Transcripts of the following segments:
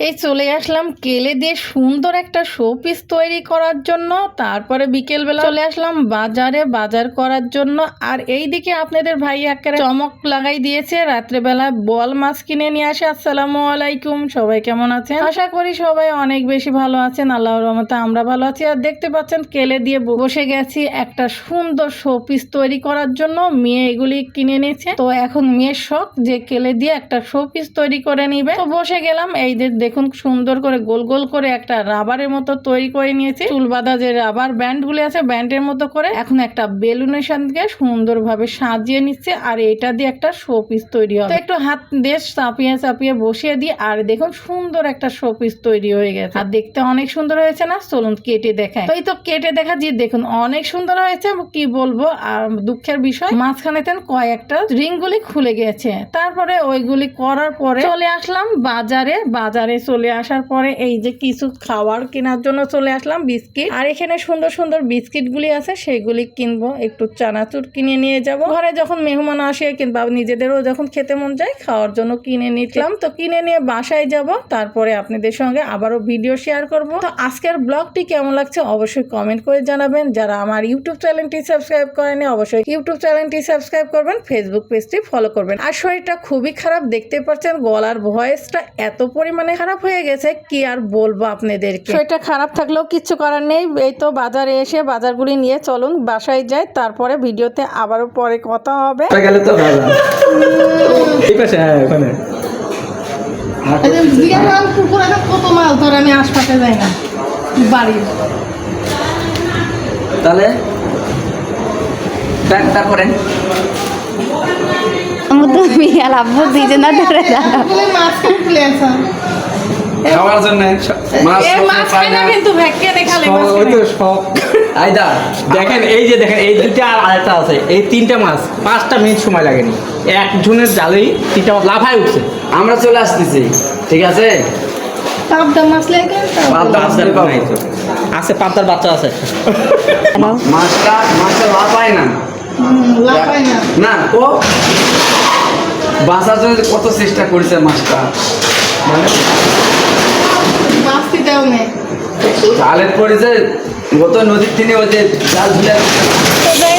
এই চলে আসলাম কেলে দিয়ে সুন্দর একটা শো পিস তৈরি করার জন্য। তারপরে বিকেলবেলা চলে আসলাম বাজারে, বাজার করার জন্য। আর এই দিকে আপনাদের ভাই একেবারে চমক লাগাই দিয়েছে। রাত্রেবেলা বল মাছ কিনে নিয়ে আসে। আসসালামু আলাইকুম, সবাই কেমন আছেন? আশা করি সবাই অনেক বেশি ভালো আছেন। আল্লাহর রহমতে আমরা ভালো আছি। আর দেখতে পাচ্ছেন কেলে দিয়ে বসে গেছি একটা সুন্দর শো পিস তৈরি করার জন্য। মেয়ে এগুলি কিনে নিয়েছে। তো এখন মেয়ের শখ যে কেলে দিয়ে একটা শো পিস তৈরি করে নিবে। তো বসে গেলাম। এই দেখুন, সুন্দর করে গোল গোল করে একটা রাবারের মতো তৈরি করে নিয়েছে। চুল বাঁধা যে রাবার ব্যান্ড গুলি আছে, ব্যান্ডের মতো করে এখন একটা বেলুনের সুন্দর ভাবে সাজিয়ে নিচ্ছে আর এটা দিয়ে একটা শো পিস তৈরি হবে। একটু হাত দেশ চাপিয়ে চাপিয়ে বসিয়ে দিই আর দেখুন, সুন্দর একটা শো পিস তৈরি হয়ে গেছে। আর দেখতে অনেক সুন্দর হয়েছে না? চলুন কেটে দেখায় তো এই তো কেটে দেখা যে দেখুন অনেক সুন্দর হয়েছে, কি বলব? আর দুঃখের বিষয় মাঝখানেতে কয়েকটা রিং গুলি খুলে গেছে। তারপরে ওইগুলি করার পরে চলে আসলাম বাজারে। বাজারে চলে আসার পরে এই যে কিছু খাওয়ার কেনার জন্য চলে আসলাম, বিস্কিট। আর এখানে সুন্দর সুন্দর বিস্কিট গুলি আছে, সেগুলি কিনবো, একটু চানাচুর কিনে নিয়ে যাব। ঘরে যখন মেহমান আসে কিংবা নিজেদেরও যখন খেতে মন যায়, খাওয়ার জন্য কিনে নিলাম তো কিনে নিয়ে বাসায় যাব, তারপরে আপনাদের সঙ্গে আবারও ভিডিও শেয়ার করব। তো আজকের ব্লগটি কেমন লাগছে অবশ্যই কমেন্ট করে জানাবেন। যারা আমার ইউটিউব চ্যানেলটি সাবস্ক্রাইব করেনি অবশ্যই ইউটিউব চ্যানেলটি সাবস্ক্রাইব করবেন ফেসবুক পেজটি ফলো করবেন। আর শরীরটা খুবই খারাপ, দেখতে পাচ্ছেন, গলার ভয়েসটা এত পরিমাণে খারাপ হয়ে গেছে কি আর বলব আপনাদেরকে? শরীরটা খারাপ থাকলেও কিচ্ছু করার নেই এই তো বাজারে এসে বাজারগুলি নিয়ে চলুন বাসায় যাই তারপরে ভিডিওতে আবারও পরে কথা হবে। গেলে তো হ্যাঁ ওখানে। কত মাছ ধরে আমি আশপাশে যাই না। বাড়ির। তাহলে? আমার তো বিয়াল ধরে দাঁড়া মাছ খুলে আছে খাওয়ার জন্য মাছ এ মাছ খাই কিন্তু ভেটকে দেখালে মাছ ওই তো খাই। আইদা দেখেন এই যে দেখেন এই দুইটা আর আরেকটা আছে। এই তিনটা মাছ পাঁচটা মিনিট সময় লাগেনি। একজনের জালেই তিনটা মাছ লাফায় উঠছে। আমরা চলে আসতেছি ঠিক আছে? আছে বাচ্চা আছে। মাছটা মাছটা না। না। ও বাঁচার জন্য কত চেষ্টা করেছে মাছটা। মানে দেও নেই। জালের যে গত নদীর তিনি ওই যে জাল ঝুলে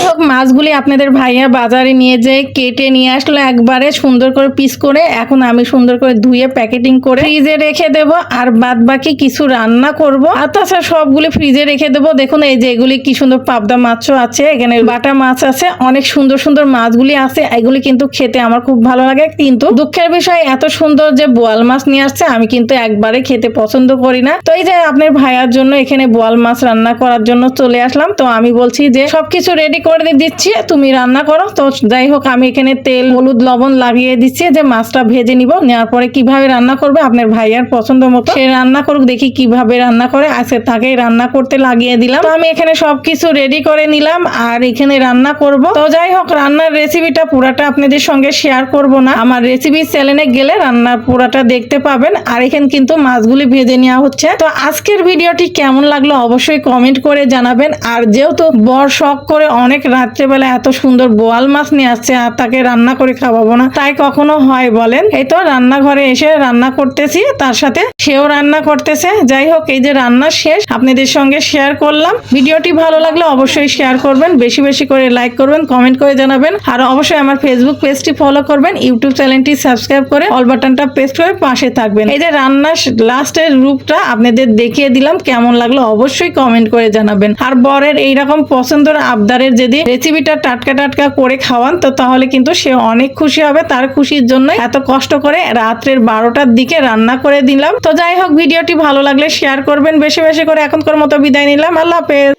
হোক মাছগুলি আপনাদের ভাইয়া বাজারে নিয়ে যেয়ে কেটে নিয়ে আসলো, একবারে সুন্দর করে পিস করে। এখন আমি সুন্দর করে ধুয়ে প্যাকেটিং করে ফ্রিজে রেখে দেব, আর বাদ বাকি কিছু রান্না করব। আর তাছাড়া সবগুলি ফ্রিজে রেখে দেবো। দেখুন, এই যে এগুলি কি সুন্দর পাবদা মাছও আছে, এখানে বাটা মাছ আছে, অনেক সুন্দর সুন্দর মাছগুলি আছে, এগুলি কিন্তু খেতে আমার খুব ভালো লাগে। কিন্তু দুঃখের বিষয়, এত সুন্দর যে বোয়াল মাছ নিয়ে আসছে, আমি কিন্তু একবারে খেতে পছন্দ করি না। তো এই যে আপনার ভাইয়ার জন্য এখানে বোয়াল মাছ রান্না করার জন্য চলে আসলাম। তো আমি বলছি যে সবকিছু রেডি করে দিচ্ছি, তুমি রান্না করো। তো যাই হোক, আমি এখানে তেল, হলুদ, লবণ লাগিয়ে দিচ্ছি, যে মাছটা ভেজে নিব, নেওয়ার পরে কীভাবে রান্না করবে আপনার ভাইয়ার পছন্দ মতো। সে রান্না করুক, দেখি কীভাবে রান্না করে। আজকে তাকে রান্না করতে লাগিয়ে দিলাম। আমি এখানে সবকিছু রেডি করে নিলাম আর এখানে রান্না করব। তো যাই হোক, রান্নার রেসিপিটা পুরাটা আপনাদের সঙ্গে শেয়ার করব না। আমার রেসিপি চ্যানেলে গেলে রান্নার পুরাটা দেখতে পাবেন। আর এখানে কিন্তু মাছগুলি ভেজে নেওয়া হচ্ছে। তো আজকের ভিডিওটি কেমন লাগল অবশ্যই কমেন্ট করে জানাবেন। আর যেহেতু বর শখ করে অনেক রাত্রেবেলা এত সুন্দর বোয়াল মাছ নিয়ে আসছে আর তাকে রান্না করে খাওয়াবো না। তাই কখনো হয় বলেন? এই তো রান্নাঘরে এসে রান্না করতেছি, তার সাথে সেও রান্না করতেছে। যাই হোক, এই যে রান্না শেষ, আপনাদের সঙ্গে শেয়ার করলাম। ভিডিওটি ভালো লাগলে অবশ্যই শেয়ার করবেন। বেশি বেশি করে লাইক করবেন কমেন্ট করে জানাবেন। আর অবশ্যই আমার ফেসবুক পেজটি ফলো করবেন। ইউটিউব চ্যানেলটি সাবস্ক্রাইব করে অল বাটনটা প্রেস করে পাশে থাকবেন। এই যে রান্নার লাস্টের রূপটা আপনাদের দেখিয়ে দিলাম। কেমন লাগল অবশ্যই কমেন্ট করে জানাবেন। আর বরের এইরকম পছন্দের আবদারের যদি রেসিপিটা টাটকা টাটকা করে খাওয়ান, তো তাহলে কিন্তু সে অনেক খুশি হবে। তার খুশির জন্য এত কষ্ট করে রাত্রের বারোটার দিকে রান্না করে দিলাম। তো যাই হোক, ভিডিওটি ভালো লাগলে শেয়ার করবেন। বেশি বেশি করে এখনকার মতো বিদায় নিলাম। আল্লাহ হাফেজ।